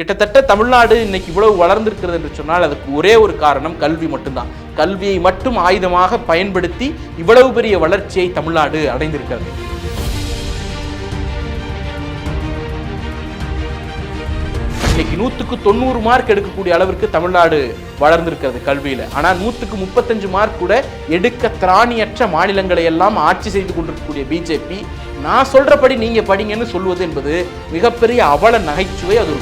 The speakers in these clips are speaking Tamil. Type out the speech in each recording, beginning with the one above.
கிட்டத்தட்ட தமிழ்நாடு இன்னைக்கு இவ்வளவு வளர்ந்திருக்கிறது என்று சொன்னால் அதுக்கு ஒரே ஒரு காரணம் கல்வி மட்டும்தான். கல்வியை மட்டும் ஆயுதமாக பயன்படுத்தி இவ்வளவு பெரிய வளர்ச்சியை தமிழ்நாடு அடைந்திருக்கிறது. இன்னைக்கு நூத்துக்கு தொண்ணூறு மார்க் எடுக்கக்கூடிய அளவிற்கு தமிழ்நாடு வளர்ந்திருக்கிறது கல்வியில. ஆனா நூத்துக்கு முப்பத்தஞ்சு மார்க் கூட எடுக்க திராணியற்ற மாநிலங்களை எல்லாம் ஆட்சி செய்து கொண்டிருக்கக்கூடிய பிஜேபி நான் சொல்றபடி நீங்க படிங்கன்னு சொல்வது என்பது மிகப்பெரிய அவல நகைச்சுவை அது.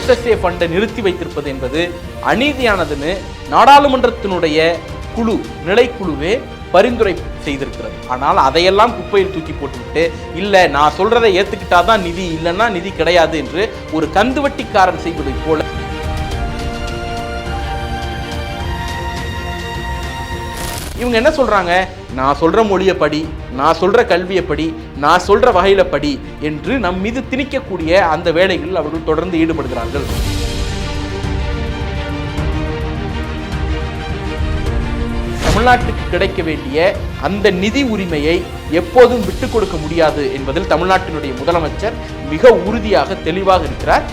எஸ்எஸ்ஏ ஃபண்டை நிறுத்தி வைத்திருப்பது என்பது அநீதியானதுன்னு நாடாளுமன்றத்தினுடைய குழு நிலைக்குழுவே பரிந்துரை செய்திருக்கிறது. ஆனால் அதையெல்லாம் குப்பையில் தூக்கி போட்டுவிட்டு இல்லை நான் சொல்றதை ஏத்துக்கிட்டாதான் நிதி இல்லைன்னா நிதி கிடையாது என்று ஒரு கந்துவட்டிக்காரன் செய்வதை போல. இவங்க என்ன சொல்றாங்க? நான் சொல்ற மொழியை படி நான் சொல்ற கல்வியை படி நான் சொல்ற வகையில படி என்று நம் மீது திணிக்கக்கூடிய அந்த வேலைகளில் அவர்கள் தொடர்ந்து ஈடுபடுகிறார்கள். தமிழ்நாட்டுக்கு கிடைக்க வேண்டிய அந்த நிதி உரிமையை எப்போதும் விட்டு கொடுக்க முடியாது என்பதில் தமிழ்நாட்டினுடைய முதலமைச்சர் மிக உறுதியாக தெளிவாக இருக்கிறார்.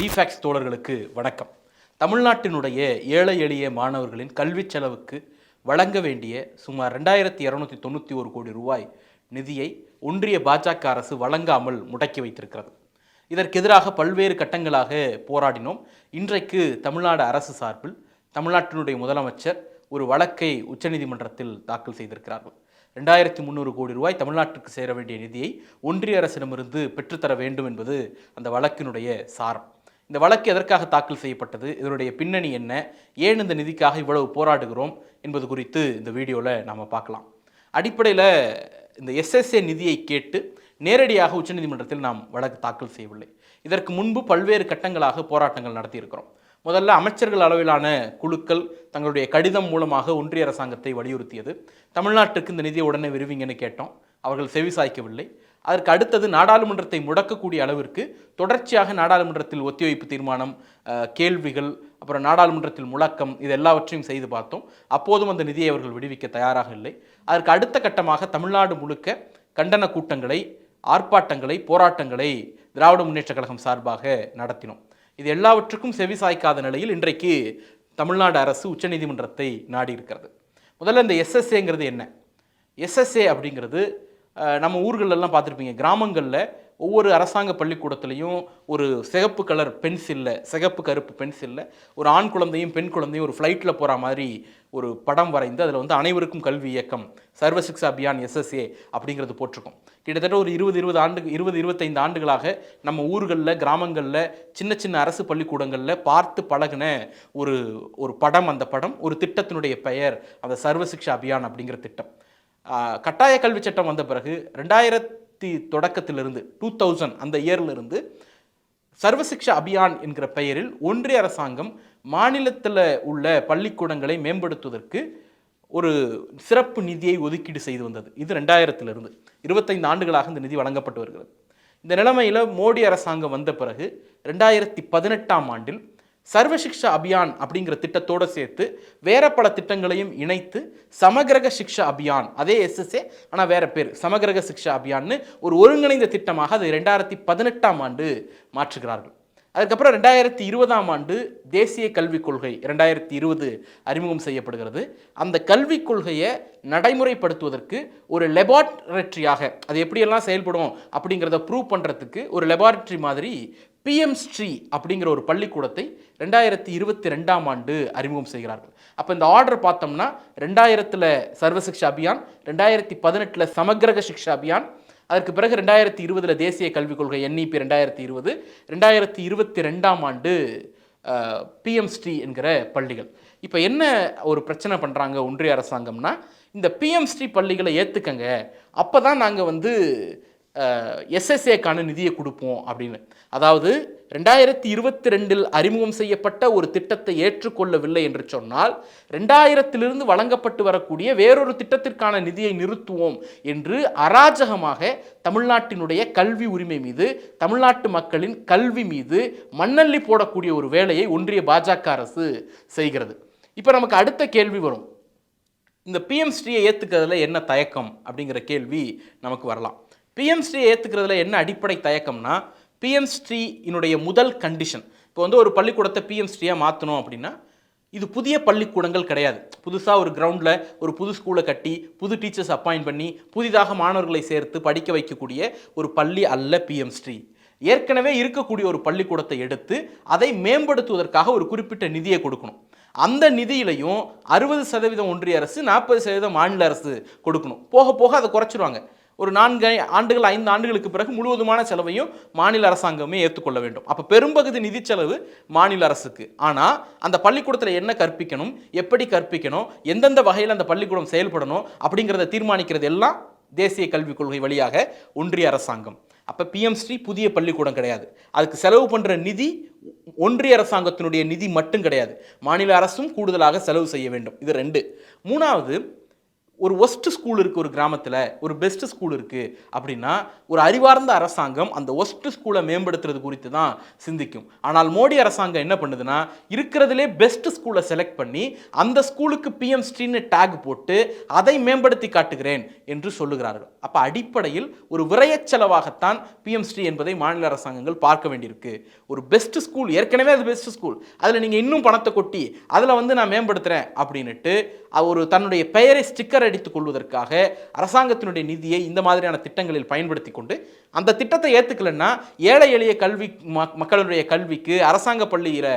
டிஃபேக்ஸ் தோழர்களுக்கு வணக்கம். தமிழ்நாட்டினுடைய ஏழை எளிய மாணவர்களின் கல்விச் செலவுக்கு வழங்க வேண்டிய சுமார் ரெண்டாயிரத்தி இரநூத்தி தொண்ணூற்றி ஒரு கோடி ரூபாய் நிதியை ஒன்றிய பாஜக அரசு வழங்காமல் முடக்கி வைத்திருக்கிறது. இதற்கு எதிராக பல்வேறு கட்டங்களாக போராடினோம். இன்றைக்கு தமிழ்நாடு அரசு சார்பில் தமிழ்நாட்டினுடைய முதலமைச்சர் ஒரு வழக்கை உச்சநீதிமன்றத்தில் தாக்கல் செய்திருக்கிறார்கள். ரெண்டாயிரத்தி முந்நூறு கோடி ரூபாய் தமிழ்நாட்டிற்கு சேர வேண்டிய நிதியை ஒன்றிய அரசிடமிருந்து பெற்றுத்தர வேண்டும் என்பது அந்த வழக்கினுடைய சாரம். இந்த வழக்கு எதற்காக தாக்கல் செய்யப்பட்டது இதனுடைய பின்னணி என்ன ஏன் இந்த நிதிக்காக இவ்வளவு போராடுகிறோம் என்பது குறித்து இந்த வீடியோவில் நாம் பார்க்கலாம். அடிப்படையில் இந்த எஸ்எஸ்ஏ நிதியை கேட்டு நேரடியாக உச்சநீதிமன்றத்தில் நாம் வழக்கு தாக்கல் செய்யவில்லை. இதற்கு முன்பு பல்வேறு கட்டங்களாக போராட்டங்கள் நடத்தியிருக்கிறோம். முதல்ல அமைச்சர்கள் அளவிலான குழுக்கள் தங்களுடைய கடிதம் மூலமாக ஒன்றிய அரசாங்கத்தை வலியுறுத்தியது. தமிழ்நாட்டுக்கு இந்த நிதியை உடனே விருவிங்கன்னு கேட்டோம். அவர்கள் செவிசாய்க்கவில்லை. அதற்கு அடுத்தது நாடாளுமன்றத்தை முடக்கக்கூடிய அளவிற்கு தொடர்ச்சியாக நாடாளுமன்றத்தில் ஒத்திவைப்பு தீர்மானம் கேள்விகள் அப்புறம் நாடாளுமன்றத்தில் முழக்கம் இது எல்லாவற்றையும் செய்து பார்த்தோம். அப்போதும் அந்த நிதியை அவர்கள் விடுவிக்க தயாராக இல்லை. அதற்கு அடுத்த கட்டமாக தமிழ்நாடு முழுக்க கண்டன கூட்டங்களை ஆர்ப்பாட்டங்களை போராட்டங்களை திராவிட முன்னேற்ற கழகம் சார்பாக நடத்தினோம். இது எல்லாவற்றுக்கும் செவி சாய்க்காத நிலையில் இன்றைக்கு தமிழ்நாடு அரசு உச்சநீதிமன்றத்தை நாடி இருக்கிறது முதல்ல இந்த எஸ்எஸ்ஏங்கிறது என்ன? எஸ்எஸ்ஏ அப்படிங்கிறது நம்ம ஊர்களெல்லாம் பார்த்துருப்பீங்க. கிராமங்களில் ஒவ்வொரு அரசாங்க பள்ளிக்கூடத்துலேயும் ஒரு சிகப்பு கலர் பென்சிலில் சிகப்பு கருப்பு பென்சிலில் ஒரு ஆண் குழந்தையும் பெண் குழந்தையும் ஒரு ஃப்ளைட்டில் போகிற மாதிரி ஒரு படம் வரைந்து அதில் வந்து அனைவருக்கும் கல்வி இயக்கம் சர்வ சிக்ஷா அபியான் எஸ்எஸ்ஏ அப்படிங்கிறது போட்டிருக்கோம். கிட்டத்தட்ட ஒரு இருபது இருபது ஆண்டு இருபது இருபத்தைந்து ஆண்டுகளாக நம்ம ஊர்களில் கிராமங்களில் சின்ன சின்ன அரசு பள்ளிக்கூடங்களில் பார்த்து பழகின ஒரு ஒரு படம் அந்த படம் ஒரு திட்டத்தினுடைய பெயர் அந்த சர்வ சிக்ஷா அபியான் அப்படிங்கிற திட்டம். கட்டாய கல்வி சட்டம் வந்த பிறகு ரெண்டாயிரத்தி தொடக்கத்திலிருந்து டூ தௌசண்ட் அந்த இயர்லிருந்து சர்வசிக்ஷா அபியான் என்கிற பெயரில் ஒன்றிய அரசாங்கம் மாநிலத்தில் உள்ள பள்ளிக்கூடங்களை மேம்படுத்துவதற்கு ஒரு சிறப்பு நிதியை ஒதுக்கீடு செய்து வந்தது. இது ரெண்டாயிரத்திலிருந்து. இருபத்தைந்து ஆண்டுகளாக இந்த நிதி வழங்கப்பட்டு வருகிறது. இந்த நிலைமையில் மோடி அரசாங்கம் வந்த பிறகு ரெண்டாயிரத்தி பதினெட்டாம் ஆண்டில் சர்வசிக்ஷா அபியான் அப்படிங்கிற திட்டத்தோடு சேர்த்து வேற பல திட்டங்களையும் இணைத்து சமகிரக சிக்ஷா அபியான். அதே எஸ்எஸ்ஏ ஆனால் வேற பேர் சமகிரக சிக்ஷா அபியான்னு ஒரு ஒருங்கிணைந்த திட்டமாக அது ரெண்டாயிரத்தி பதினெட்டாம் ஆண்டு மாற்றுகிறார்கள். அதுக்கப்புறம் ரெண்டாயிரத்தி இருபதாம் ஆண்டு தேசிய கல்விக் கொள்கை ரெண்டாயிரத்தி இருபது அறிமுகம் செய்யப்படுகிறது. அந்த கல்விக் கொள்கையை நடைமுறைப்படுத்துவதற்கு ஒரு லெபார்டரியாக அது எப்படியெல்லாம் செயல்படும் அப்படிங்கிறத ப்ரூவ் பண்ணுறதுக்கு ஒரு லெபார்டரி மாதிரி பிஎம் ஸ்ரீ அப்படிங்கிற ஒரு பள்ளிக்கூடத்தை ரெண்டாயிரத்தி இருபத்தி ரெண்டாம் ஆண்டு அறிமுகம் செய்கிறார்கள். அப்போ இந்த ஆர்டர் பார்த்தோம்னா ரெண்டாயிரத்தில் சர்வசிக்ஷா அபியான் ரெண்டாயிரத்தி பதினெட்டில் சமக்கிரக சிக்ஷா அபியான் அதற்கு பிறகு ரெண்டாயிரத்தி இருபதில் தேசிய கல்விக் கொள்கை என்இபி ரெண்டாயிரத்தி இருபது ரெண்டாயிரத்தி இருபத்தி ரெண்டாம் ஆண்டு பிஎம்ஸ்டி என்கிற பள்ளிகள். இப்போ என்ன ஒரு பிரச்சனை பண்ணுறாங்க ஒன்றிய அரசாங்கம்னா இந்த பிஎம்ஸ்டி பள்ளிகளை ஏற்றுக்கங்க அப்போ தான் நாங்கள் வந்து எஸ்எஸ்ஏக்கான நிதியை கொடுப்போம் அப்படின்னு. அதாவது ரெண்டாயிரத்தி இருபத்தி ரெண்டில் அறிமுகம் செய்யப்பட்ட ஒரு திட்டத்தை ஏற்றுக்கொள்ளவில்லை என்று சொன்னால் ரெண்டாயிரத்திலிருந்து வழங்கப்பட்டு வரக்கூடிய வேறொரு திட்டத்திற்கான நிதியை நிறுத்துவோம் என்று அராஜகமாக தமிழ்நாட்டினுடைய கல்வி உரிமை மீது தமிழ்நாட்டு மக்களின் கல்வி மீது மண்ணள்ளி போடக்கூடிய ஒரு வேலையை ஒன்றிய பாஜக அரசு செய்கிறது. இப்போ நமக்கு அடுத்த கேள்வி வரும். இந்த பிஎம்ஸ்ரீயை ஏற்றுக்கிறதுல என்ன தயக்கம் அப்படிங்கிற கேள்வி நமக்கு வரலாம். பிஎம்ஸ்ட்ரீயை ஏற்றுக்கிறதுல என்ன அடிப்படை தயக்கம்னா பிஎம்ஸ்ரீயினுடைய முதல் கண்டிஷன் இப்போ வந்து ஒரு பள்ளிக்கூடத்தை பிஎம்ஸ்ரீயாக மாற்றணும் அப்படின்னா இது புதிய பள்ளிக்கூடங்கள் கிடையாது. புதுசாக ஒரு கிரவுண்டில் ஒரு புது ஸ்கூலை கட்டி புது டீச்சர்ஸ் அப்பாயிண்ட் பண்ணி புதிதாக மாணவர்களை சேர்த்து படிக்க வைக்கக்கூடிய ஒரு பள்ளி அல்ல பிஎம்ஸ்ரீ ஏற்கனவே இருக்கக்கூடிய ஒரு பள்ளிக்கூடத்தை எடுத்து அதை மேம்படுத்துவதற்காக ஒரு குறிப்பிட்ட நிதியை கொடுக்கணும். அந்த நிதியிலையும் அறுபது சதவீதம் ஒன்றிய அரசு நாற்பது சதவீதம் மாநில அரசு கொடுக்கணும். போக போக அதை குறைச்சிருவாங்க. ஒரு நான்கு ஆண்டுகள் ஐந்து ஆண்டுகளுக்கு பிறகு முழுவதுமான செலவையும் மாநில அரசாங்கமே ஏற்றுக்கொள்ள வேண்டும். அப்போ பெரும்பகுதி நிதி செலவு மாநில அரசுக்கு. ஆனால் அந்த பள்ளிக்கூடத்தில் என்ன கற்பிக்கணும் எப்படி கற்பிக்கணும் எந்தெந்த வகையில் அந்த பள்ளிக்கூடம் செயல்படணும் அப்படிங்கிறத தீர்மானிக்கிறது எல்லாம் தேசிய கல்விக் கொள்கை வழியாக ஒன்றிய அரசாங்கம். அப்போ பிஎம் ஸ்ரீ புதிய பள்ளிக்கூடம் கிடையாது. அதுக்கு செலவு பண்ணுற நிதி ஒன்றிய அரசாங்கத்தினுடைய நிதி மட்டும் கிடையாது. மாநில அரசும் கூடுதலாக செலவு செய்ய வேண்டும். இது ரெண்டு. மூணாவது ஒரு ஒஸ்ட் ஸ்கூல் இருக்குது ஒரு கிராமத்தில் ஒரு பெஸ்ட் ஸ்கூல் இருக்குது அப்படின்னா ஒரு அறிவார்ந்த அரசாங்கம் அந்த ஒஸ்ட் ஸ்கூலை மேம்படுத்துறது குறித்து தான் சிந்திக்கும். ஆனால் மோடி அரசாங்கம் என்ன பண்ணுதுன்னா இருக்கிறதுலே பெஸ்ட் ஸ்கூலை செலக்ட் பண்ணி அந்த ஸ்கூலுக்கு பிஎம் ஸ்ரீன்னு டேக் போட்டு அதை மேம்படுத்தி காட்டுகிறேன் என்று சொல்லுகிறார்கள். அப்போ அடிப்படையில் ஒரு விரயச் செலவாகத்தான் பிஎம் ஸ்ரீ என்பதை மாநில அரசாங்கங்கள் பார்க்க வேண்டியிருக்கு. ஒரு பெஸ்ட் ஸ்கூல் ஏற்கனவே அது பெஸ்ட் ஸ்கூல் அதில் நீங்கள் இன்னும் பணத்தை கொட்டி அதில் வந்து நான் மேம்படுத்துகிறேன் அப்படின்னுட்டு ஒரு தன்னுடைய பெயரை ஸ்டிக்கர் அடித்துக் கொள்வதற்காக அரசாங்கத்தினுடைய நிதியை இந்த மாதிரியான திட்டங்களில் பயன்படுத்தி கொண்டு அந்த திட்டத்தை ஏற்றுக்கலன்னா ஏழை எளிய கல்வி மக்களுடைய கல்விக்கு அரசாங்க பள்ளியில்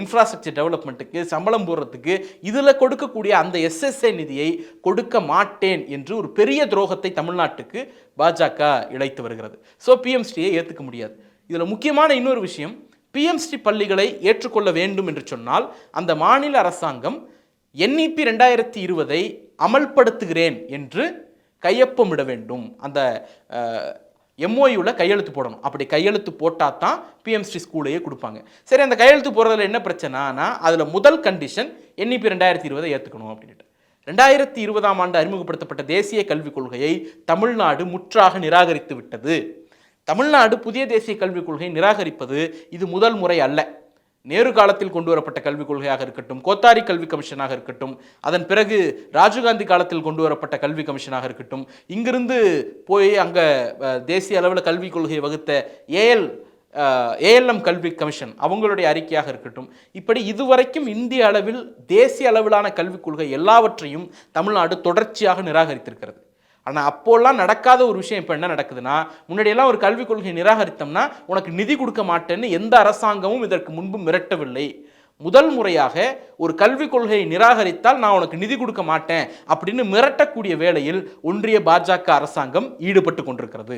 இன்ஃப்ராஸ்ட்ரக்சர் டெவலப்மெண்ட்டுக்கு சம்பளம் போடுறதுக்கு இதில் கொடுக்கக்கூடிய அந்த எஸ்எஸ்ஏ நிதியை கொடுக்க மாட்டேன் என்று ஒரு பெரிய துரோகத்தை தமிழ்நாட்டுக்கு பாஜக இழைத்து வருகிறது. ஸோ பிஎம்ஸ்டியை ஏற்றுக்க முடியாது. இதில் முக்கியமான இன்னொரு விஷயம் பிஎம்ஸ்டி பள்ளிகளை ஏற்றுக்கொள்ள வேண்டும் என்று சொன்னால் அந்த மாநில அரசாங்கம் என்இபி ரெண்டாயிரத்தி இருபதை அமல்படுத்துகிறேன் என்று கையொப்பமிட வேண்டும். அந்த எம்ஓயூவில் கையெழுத்து போடணும். அப்படி கையெழுத்து போட்டால் தான் பிஎம்ஸ்டி ஸ்கூலையே கொடுப்பாங்க. சரி அந்த கையெழுத்து போடுறதுல என்ன பிரச்சனைனா அதில் முதல் கண்டிஷன் என்இபி ரெண்டாயிரத்தி இருபதை ஏற்றுக்கணும் அப்படின்ட்டு ரெண்டாயிரத்தி இருபதாம் ஆண்டு அறிமுகப்படுத்தப்பட்ட தேசிய கல்விக் கொள்கையை தமிழ்நாடு முற்றாக நிராகரித்து விட்டது. தமிழ்நாடு புதிய தேசிய கல்விக் கொள்கையை நிராகரிப்பது இது முதல் முறை அல்ல. நேரு காலத்தில் கொண்டு வரப்பட்ட கல்விக் கொள்கையாக இருக்கட்டும் கோத்தாரி கல்வி கமிஷனாக இருக்கட்டும் அதன் பிறகு ராஜீவ்காந்தி காலத்தில் கொண்டு வரப்பட்ட கல்வி கமிஷனாக இருக்கட்டும் இங்கிருந்து போய் அங்கே தேசிய அளவில் கல்விக் கொள்கையை வகுத்த ஏஎல் ஏஎல்எம் கல்வி கமிஷன் அவங்களுடைய அறிக்கையாக இருக்கட்டும் இப்படி இதுவரைக்கும் இந்திய அளவில் தேசிய அளவிலான கல்விக் கொள்கை எல்லாவற்றையும் தமிழ்நாடு தொடர்ச்சியாக நிராகரித்திருக்கிறது. ஆனால் அப்போல்லாம் நடக்காத ஒரு விஷயம் இப்போ என்ன நடக்குதுன்னா முன்னாடியெல்லாம் ஒரு கல்விக் கொள்கையை நிராகரித்தோம்னா உனக்கு நிதி கொடுக்க மாட்டேன்னு எந்த அரசாங்கமும் இதற்கு முன்பு மிரட்டவில்லை. முதல் முறையாக ஒரு கல்விக் கொள்கையை நிராகரித்தால் நான் உனக்கு நிதி கொடுக்க மாட்டேன் அப்படின்னு மிரட்டக்கூடிய வேளையில் ஒன்றிய பாஜக அரசாங்கம் ஈடுபட்டு கொண்டிருக்கிறது.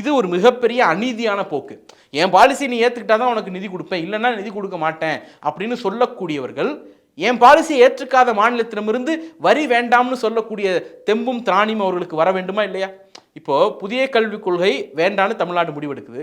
இது ஒரு மிகப்பெரிய அநீதியான போக்கு. என் பாலிசி நீ ஏற்றுக்கிட்டா தான் உனக்கு நிதி கொடுப்பேன். இல்லைன்னா நிதி கொடுக்க மாட்டேன் அப்படின்னு சொல்லக்கூடியவர்கள் என் பாலிசியை ஏற்றுக்காத மாநிலத்திடமிருந்து வரி வேண்டாம்னு சொல்லக்கூடிய தெம்பும் திராணியும் அவர்களுக்கு வர வேண்டுமா இல்லையா? இப்போது புதிய கல்விக் கொள்கை வேண்டான்னு தமிழ்நாடு முடிவெடுக்குது.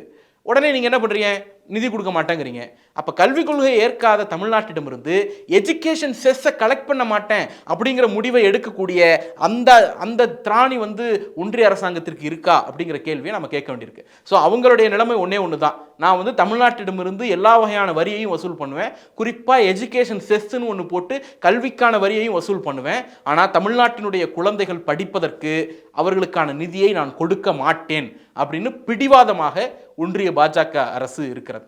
உடனே நீங்கள் என்ன பண்ணுறீங்க நிதி கொடுக்க மாட்டேங்கிறீங்க. அப்போ கல்விக் கொள்கையை ஏற்காத தமிழ்நாட்டிடமிருந்து எஜுகேஷன் செஸ்ஸை கலெக்ட் பண்ண மாட்டேன் அப்படிங்கிற முடிவை எடுக்கக்கூடிய அந்த அந்த திராணி வந்து ஒன்றிய அரசாங்கத்திற்கு இருக்கா? அப்படிங்கிற கேள்வியை நம்ம கேட்க வேண்டியிருக்கு. ஸோ அவங்களுடைய நிலைமை ஒன்றே ஒன்று தான் நான் வந்து தமிழ்நாட்டிடமிருந்து எல்லா வகையான வரியையும் வசூல் பண்ணுவேன். குறிப்பாக எஜுகேஷன் செஸ்ன்னு ஒன்று போட்டு கல்விக்கான வரியையும் வசூல் பண்ணுவேன். ஆனால் தமிழ்நாட்டினுடைய குழந்தைகள் படிப்பதற்கு அவர்களுக்கான நிதியை நான் கொடுக்க மாட்டேன் அப்படின்னு பிடிவாதமாக ஒன்றிய பாஜக அரசு இருக்கிறது.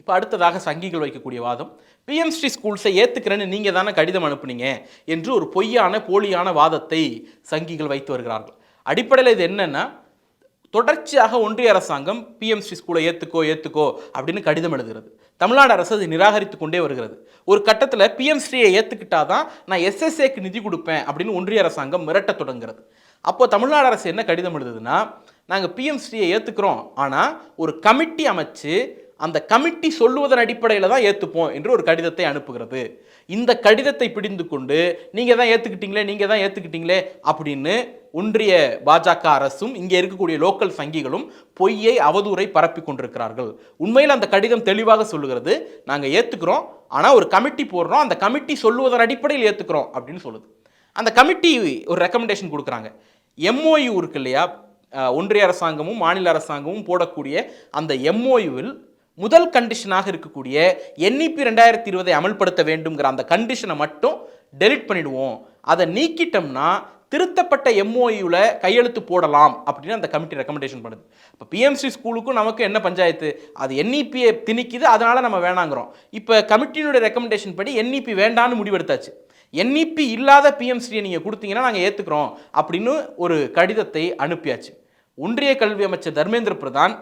இப்போ அடுத்ததாக சங்கிகள் வைக்கக்கூடிய வாதம். பிஎம்ஸ்டி ஸ்கூல்ஸை ஏற்றுக்கிறேன்னு நீங்கள் தானே கடிதம் அனுப்புனீங்க என்று ஒரு பொய்யான போலியான வாதத்தை சங்கிகள் வைத்து வருகிறார்கள். அடிப்படையில் இது என்னென்னா தொடர்ச்சியாக ஒன்றிய அரசாங்கம் பிஎம்ஸ்டி ஸ்கூலை ஏற்றுக்கோ ஏற்றுக்கோ அப்படின்னு கடிதம் எழுதுகிறது. தமிழ்நாடு அரசு அதை நிராகரித்து கொண்டே வருகிறது. ஒரு கட்டத்தில் பிஎம்ஸ்டியை ஏற்றுக்கிட்டாதான் நான் எஸ்எஸ்ஏக்கு நிதி கொடுப்பேன் அப்படின்னு ஒன்றிய அரசாங்கம் மிரட்டத் தொடங்குறது அப்போ தமிழ்நாடு அரசு என்ன கடிதம் எழுதுதுன்னா நாங்கள் பிஎம்சியை ஏற்றுக்கிறோம் ஆனால் ஒரு கமிட்டி அமைச்சு அந்த கமிட்டி சொல்லுவதன் அடிப்படையில் தான் ஏற்றுப்போம் என்று ஒரு கடிதத்தை அனுப்புகிறது. இந்த கடிதத்தை பிடிந்து கொண்டு நீங்கள் தான் ஏற்றுக்கிட்டீங்களே நீங்கள் தான் ஏற்றுக்கிட்டீங்களே அப்படின்னு ஒன்றிய பாஜக அரசும் இங்கே இருக்கக்கூடிய லோக்கல் சங்கிகளும் பொய்யை அவதூறை பரப்பி கொண்டிருக்கிறார்கள். உண்மையில் அந்த கடிதம் தெளிவாக சொல்லுகிறது. நாங்கள் ஏற்றுக்கிறோம் ஆனால் ஒரு கமிட்டி போடுறோம். அந்த கமிட்டி சொல்லுவதன் அடிப்படையில் ஏற்றுக்கிறோம் அப்படின்னு சொல்லுது. அந்த கமிட்டி ஒரு ரெக்கமெண்டேஷன் கொடுக்குறாங்க. எம்ஓயு இருக்கு இல்லையா? ஒன்றிய அரசாங்கமும் மாநில அரசாங்கமும் போடக்கூடிய அந்த எம்ஓயுவில் முதல் கண்டிஷனாக இருக்கக்கூடிய என்இபி ரெண்டாயிரத்தி இருபதை அமல்படுத்த வேண்டுங்கிற அந்த கண்டிஷனை மட்டும் டெலிட் பண்ணிடுவோம். அதை நீக்கிட்டோம்னா திருத்தப்பட்ட எம்ஓயுவில் கையெழுத்து போடலாம் அப்படின்னு அந்த கமிட்டி ரெக்கமெண்டேஷன் பண்ணுது. இப்போ பிஎம்சி ஸ்கூலுக்கும் நமக்கு என்ன பஞ்சாயத்து? அது என்இபியை திணிக்குது அதனால் நம்ம வேணாங்கிறோம். இப்போ கமிட்டியினுடைய ரெக்கமெண்டேஷன் படி என்இபி வேண்டான்னு முடிவெடுத்தாச்சு. என்இபி இல்லாத பிஎம்சியை நீங்கள் கொடுத்தீங்கன்னா நாங்கள் ஏற்றுக்கிறோம் அப்படின்னு ஒரு கடிதத்தை அனுப்பியாச்சு. ஒன்றிய கல்வி அமைச்சர் தர்மேந்திர பிரதான்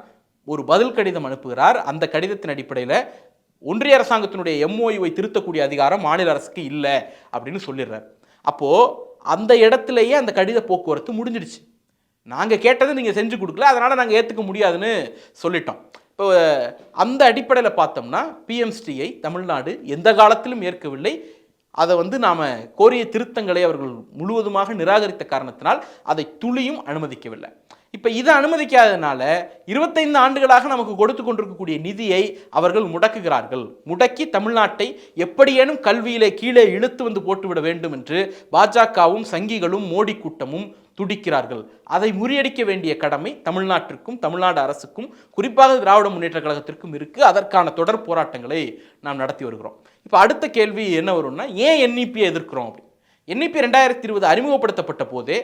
ஒரு பதில் கடிதம் அனுப்புகிறார். அந்த கடிதத்தின் அடிப்படையில் ஒன்றிய அரசாங்கத்தினுடைய எம்ஓயுவை திருத்தக்கூடிய அதிகாரம் மாநில அரசுக்கு இல்லை அப்படின்னு சொல்லிடுறார். அப்போது அந்த இடத்துலையே அந்த கடித போக்குவரத்து முடிஞ்சிடுச்சு. நாங்கள் கேட்டதை நீங்கள் செஞ்சு கொடுக்கல அதனால் நாங்கள் ஏற்றுக்க முடியாதுன்னு சொல்லிட்டோம். இப்போ அந்த அடிப்படையில் பார்த்தோம்னா பிஎம்ஸ்டியை தமிழ்நாடு எந்த காலத்திலும் ஏற்கவில்லை. அதை வந்து நாம் கோரிய திருத்தங்களை அவர்கள் முழுவதுமாக நிராகரித்த காரணத்தினால் அதை துளியும் அனுமதிக்கவில்லை. இப்போ இதை அனுமதிக்காததுனால இருபத்தைந்து ஆண்டுகளாக நமக்கு கொடுத்து கொண்டிருக்கக்கூடிய நிதியை அவர்கள் முடக்குகிறார்கள். முடக்கி தமிழ்நாட்டை எப்படியேனும் கல்வியிலே கீழே இழுத்து வந்து போட்டுவிட வேண்டும் என்று பாஜகவும் சங்கிகளும் மோடி கூட்டமும் துடிக்கிறார்கள். அதை முறியடிக்க வேண்டிய கடமை தமிழ்நாட்டிற்கும் தமிழ்நாடு அரசுக்கும் குறிப்பாக திராவிட முன்னேற்ற கழகத்திற்கும் இருக்குது அதற்கான தொடர் போராட்டங்களை நாம் நடத்தி வருகிறோம். இப்போ அடுத்த கேள்வி என்ன வரும்னா ஏன் என்இபியை எதிர்க்கிறோம் அப்படி? என்இபி ரெண்டாயிரத்தி இருபது அறிமுகப்படுத்தப்பட்ட போதே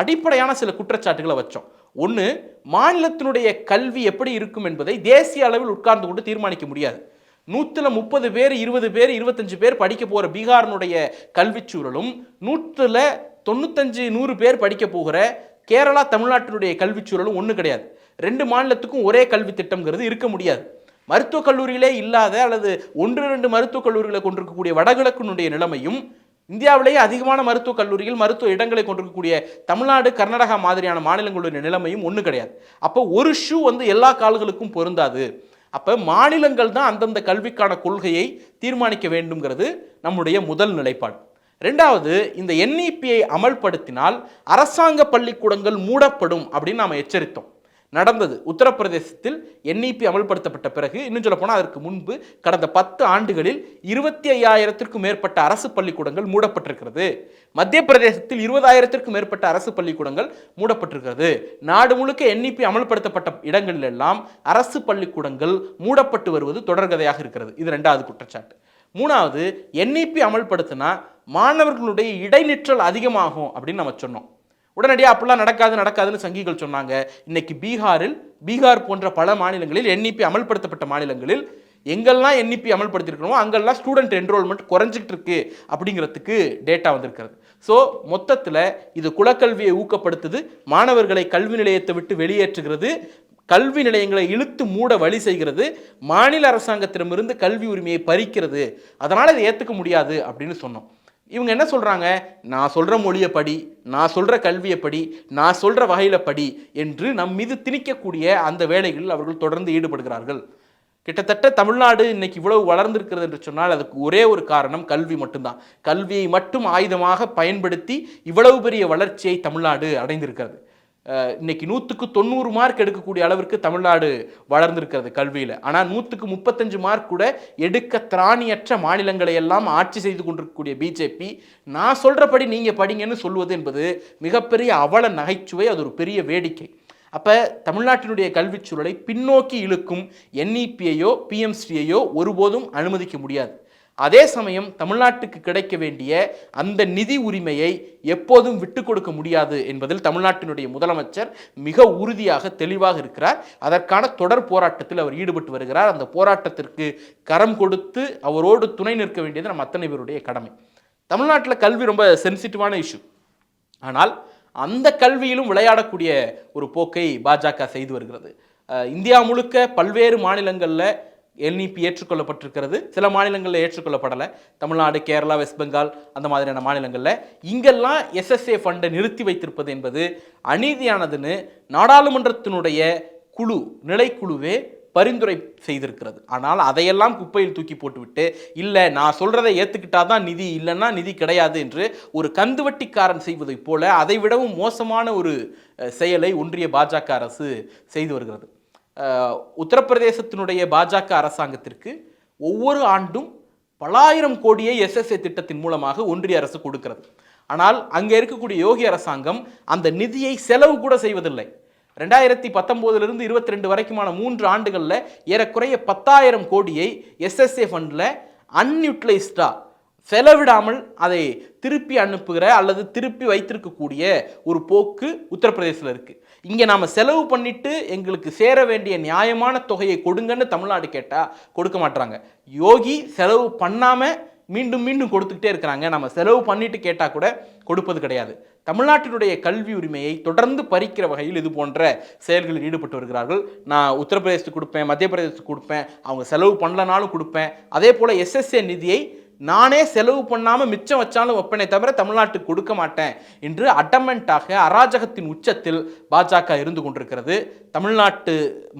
அடிப்படையான சில குற்றச்சாட்டுகளை வச்சோம். ஒன்று மாநிலத்தினுடைய கல்வி எப்படி இருக்கும் என்பதை தேசிய அளவில் உட்கார்ந்து கொண்டு தீர்மானிக்க முடியாது. நூற்றில் முப்பது பேர் இருபது பேர் இருபத்தஞ்சு பேர் படிக்க போகிற பீகாரினுடைய கல்விச் சூழலும் நூற்றில் தொண்ணூத்தஞ்சு நூறு பேர் படிக்க போகிற கேரளா தமிழ்நாட்டினுடைய கல்விச் சூழலும் கிடையாது. ரெண்டு மாநிலத்துக்கும் ஒரே கல்வி திட்டம்ங்கிறது இருக்க முடியாது. மருத்துவக் கல்லூரியிலே இல்லாத அல்லது ஒன்று ரெண்டு மருத்துவக் கல்லூரிகளை கொண்டிருக்கக்கூடிய வடகிழக்கினுடைய நிலைமையும் இந்தியாவிலேயே அதிகமான மருத்துவக் கல்லூரிகள் மருத்துவ இடங்களை கொண்டிருக்கக்கூடிய தமிழ்நாடு கர்நாடகா மாதிரியான மாநிலங்களுடைய நிலைமையும் ஒன்று கிடையாது. அப்போ ஒரு ஷூ வந்து எல்லா கால்களுக்கும் பொருந்தாது. அப்போ மாநிலங்கள் தான் அந்தந்த கல்விக்கான கொள்கையை தீர்மானிக்க வேண்டும்ங்கிறது நம்முடைய முதல் நிலைப்பாடு. ரெண்டாவது இந்த என்இபியை அமல்படுத்தினால் அரசாங்க பள்ளிக்கூடங்கள் மூடப்படும் அப்படின்னு நாம் எச்சரித்தோம். நடந்தது. உத்தரப்பிரதேசத்தில் என்இபி அமல்படுத்தப்பட்ட பிறகு இன்னும் சொல்ல போனால் அதற்கு முன்பு கடந்த பத்து ஆண்டுகளில் இருபத்தி ஐயாயிரத்திற்கும் மேற்பட்ட அரசு பள்ளிக்கூடங்கள் மூடப்பட்டிருக்கிறது. மத்திய பிரதேசத்தில் இருபதாயிரத்திற்கும் மேற்பட்ட அரசு பள்ளிக்கூடங்கள் மூடப்பட்டிருக்கிறது. நாடு முழுக்க என்இபி அமல்படுத்தப்பட்ட இடங்களிலெல்லாம் அரசு பள்ளிக்கூடங்கள் மூடப்பட்டு வருவது தொடர்கதையாக இருக்கிறது. இது ரெண்டாவது குற்றச்சாட்டு. மூணாவது என்இபி அமல்படுத்தினா மாணவர்களுடைய இடைநிற்றல் அதிகமாகும் அப்படின்னு நம்ம சொன்னோம். உடனடியாக அப்படிலாம் நடக்காது நடக்காதுன்னு சங்கிகள் சொன்னாங்க. இன்னைக்கு பீகாரில் பீகார் போன்ற பல மாநிலங்களில் என்இபி அமல்படுத்தப்பட்ட மாநிலங்களில் எங்கெல்லாம் என்இபி அமல்படுத்திருக்கிறோமோ அங்கெல்லாம் ஸ்டூடெண்ட் என்ரோல்மெண்ட் குறைஞ்சிக்கிட்டு இருக்கு அப்படிங்கிறதுக்கு டேட்டா வந்திருக்கிறது. ஸோ மொத்தத்தில் இது குலக்கல்வியை ஊக்கப்படுத்துது மாணவர்களை கல்வி நிலையத்தை விட்டு வெளியேற்றுகிறது கல்வி நிலையங்களை இழுத்து மூட வழி செய்கிறது மாநில அரசாங்கத்திடமிருந்து கல்வி உரிமையை பறிக்கிறது. அதனால் இதை ஏற்றுக்க முடியாது அப்படின்னு சொன்னோம். இவங்க என்ன சொல்கிறாங்க நான் சொல்கிற மொழியை படி நான் சொல்கிற கல்வியை படி நான் சொல்கிற வகையில் படி என்று நம் மீது திணிக்கக்கூடிய அந்த வேலைகளில் அவர்கள் தொடர்ந்து ஈடுபடுகிறார்கள். கிட்டத்தட்ட தமிழ்நாடு இன்னைக்கு இவ்வளவு வளர்ந்திருக்கிறது என்று சொன்னால் அதுக்கு ஒரே ஒரு காரணம் கல்வி மட்டும்தான். கல்வியை மட்டும் ஆயுதமாக பயன்படுத்தி இவ்வளவு பெரிய வளர்ச்சியை தமிழ்நாடு அடைந்திருக்கிறது. இன்னைக்கு நூற்றுக்கு தொண்ணூறு மார்க் எடுக்கக்கூடிய அளவிற்கு தமிழ்நாடு வளர்ந்திருக்கிறது கல்வியில். ஆனால் நூற்றுக்கு முப்பத்தஞ்சு மார்க் கூட எடுக்க திராணியற்ற மாநிலங்களை எல்லாம் ஆட்சி செய்து கொண்டிருக்கக்கூடிய பிஜேபி நான் சொல்கிறபடி நீங்கள் படிங்கன்னு சொல்வது என்பது மிகப்பெரிய அவல நகைச்சுவை அது ஒரு பெரிய வேடிக்கை. அப்போ தமிழ்நாட்டினுடைய கல்விச் சூழலை பின்னோக்கி இழுக்கும் என்இபியையோ பிஎம்சியையோ ஒருபோதும் அனுமதிக்க முடியாது. அதே சமயம் தமிழ்நாட்டுக்கு கிடைக்க வேண்டிய அந்த நிதி உரிமையை எப்போதும் விட்டு கொடுக்க முடியாது என்பதில் தமிழ்நாட்டினுடைய முதலமைச்சர் மிக உறுதியாக தெளிவாக இருக்கிறார். அதற்கான தொடர் போராட்டத்தில் அவர் ஈடுபட்டு வருகிறார். அந்த போராட்டத்திற்கு கரம் கொடுத்து அவரோடு துணை நிற்க வேண்டியது நம்ம அத்தனை பேருடைய கடமை. தமிழ்நாட்டில் கல்வி ரொம்ப சென்சிட்டிவான இஷ்யூ ஆனால் அந்த கல்வியிலும் விளையாடக்கூடிய ஒரு போக்கை பாஜக செய்து வருகிறது. இந்தியா முழுக்க பல்வேறு மாநிலங்களில் எல்இபி ஏற்றுக்கொள்ளப்பட்டிருக்கிறது. சில மாநிலங்களில் ஏற்றுக்கொள்ளப்படலை. தமிழ்நாடு கேரளா வெஸ்ட் பெங்கால் அந்த மாதிரியான மாநிலங்களில். இங்கெல்லாம் எஸ்எஸ்ஏ ஃபண்டை நிறுத்தி வைத்திருப்பது என்பது அநீதியானதுன்னு நாடாளுமன்றத்தினுடைய குழு நிலைக்குழுவே பரிந்துரை செய்திருக்கிறது. ஆனால் அதையெல்லாம் குப்பையில் தூக்கி போட்டுவிட்டு இல்லை நான் சொல்கிறதை ஏற்றுக்கிட்டா தான் நிதி இல்லைன்னா நிதி கிடையாது என்று ஒரு கந்துவட்டிக்காரன் செய்வதைப் போல அதை விடவும் மோசமான ஒரு செயலை ஒன்றிய பாஜக அரசு செய்து வருகிறது. உத்தரப்பிரதேசத்தினுடைய பாஜக அரசாங்கத்திற்கு ஒவ்வொரு ஆண்டும் பலாயிரம் கோடியை எஸ்எஸ்ஏ திட்டத்தின் மூலமாக ஒன்றிய அரசு கொடுக்கிறது. ஆனால் அங்கே இருக்கக்கூடிய யோகி அரசாங்கம் அந்த நிதியை செலவு கூட செய்வதில்லை. ரெண்டாயிரத்தி பத்தொம்போதுலேருந்து இருபத்தி ரெண்டு வரைக்குமான மூன்று ஆண்டுகளில் ஏறக்குறைய பத்தாயிரம் கோடியை எஸ்எஸ்ஏ ஃபண்டில் அன்யூட்டிலைஸ்டாக செலவிடாமல் அதை திருப்பி அனுப்புகிற அல்லது திருப்பி வைத்திருக்கக்கூடிய ஒரு போக்கு உத்தரப்பிரதேசத்தில் இருக்குது இங்கே நாம் செலவு பண்ணிட்டு எங்களுக்கு சேர வேண்டிய நியாயமான தொகையை கொடுங்கன்னு தமிழ்நாடு கேட்டால் கொடுக்க மாட்டுறாங்க யோகி செலவு பண்ணாமல் மீண்டும் மீண்டும் கொடுத்துக்கிட்டே இருக்கிறாங்க. நம்ம செலவு பண்ணிட்டு கேட்டால் கூட கொடுப்பது கிடையாது. தமிழ்நாட்டினுடைய கல்வி உரிமையை தொடர்ந்து பறிக்கிற வகையில் இது போன்ற செயல்களில் ஈடுபட்டு வருகிறார்கள். நான் உத்தரப்பிரதேசத்துக்கு கொடுப்பேன் மத்திய பிரதேசத்துக்கு கொடுப்பேன். அவங்க செலவு பண்ணலனாலும் கொடுப்பேன். அதே போல் எஸ்எஸ்ஏ நிதியை நானே செலவு பண்ணாமல் மிச்சம் வச்சாலும் வைப்பனே தவிர தமிழ்நாட்டுக்கு கொடுக்க மாட்டேன் என்று அட்டமெண்ட்டாக அராஜகத்தின் உச்சத்தில் பாஜக இருந்து கொண்டிருக்கிறது. தமிழ்நாட்டு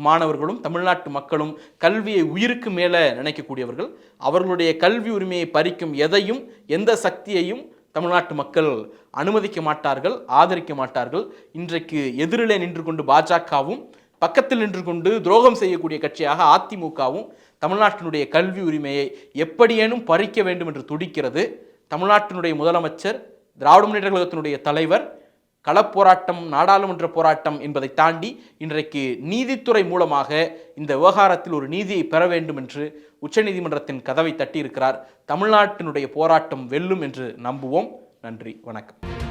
மாணவர்களும் தமிழ்நாட்டு மக்களும் கல்வியை உயிருக்கு மேலே நினைக்கக்கூடியவர்கள். அவர்களுடைய கல்வி உரிமையை பறிக்கும் எதையும் எந்த சக்தியையும் தமிழ்நாட்டு மக்கள் அனுமதிக்க மாட்டார்கள் ஆதரிக்க மாட்டார்கள். இன்றைக்கு எதிரிலே நின்று கொண்டு பாஜகவும் பக்கத்தில் நின்று கொண்டு துரோகம் செய்யக்கூடிய கட்சியாக அதிமுகவும் தமிழ்நாட்டினுடைய கல்வி உரிமையை எப்படியேனும் பறிக்க வேண்டும் என்று துடிக்கிறது. தமிழ்நாட்டினுடைய முதலமைச்சர் திராவிட முன்னேற்ற கழகத்தினுடைய தலைவர் களப்போராட்டம் நாடாளுமன்ற போராட்டம் என்பதை தாண்டி இன்றைக்கு நீதித்துறை மூலமாக இந்த விவகாரத்தில் ஒரு நீதியை பெற வேண்டும் என்று உச்சநீதிமன்றத்தின் கதவை தட்டியிருக்கிறார். தமிழ்நாட்டினுடைய போராட்டம் வெல்லும் என்று நம்புவோம். நன்றி வணக்கம்.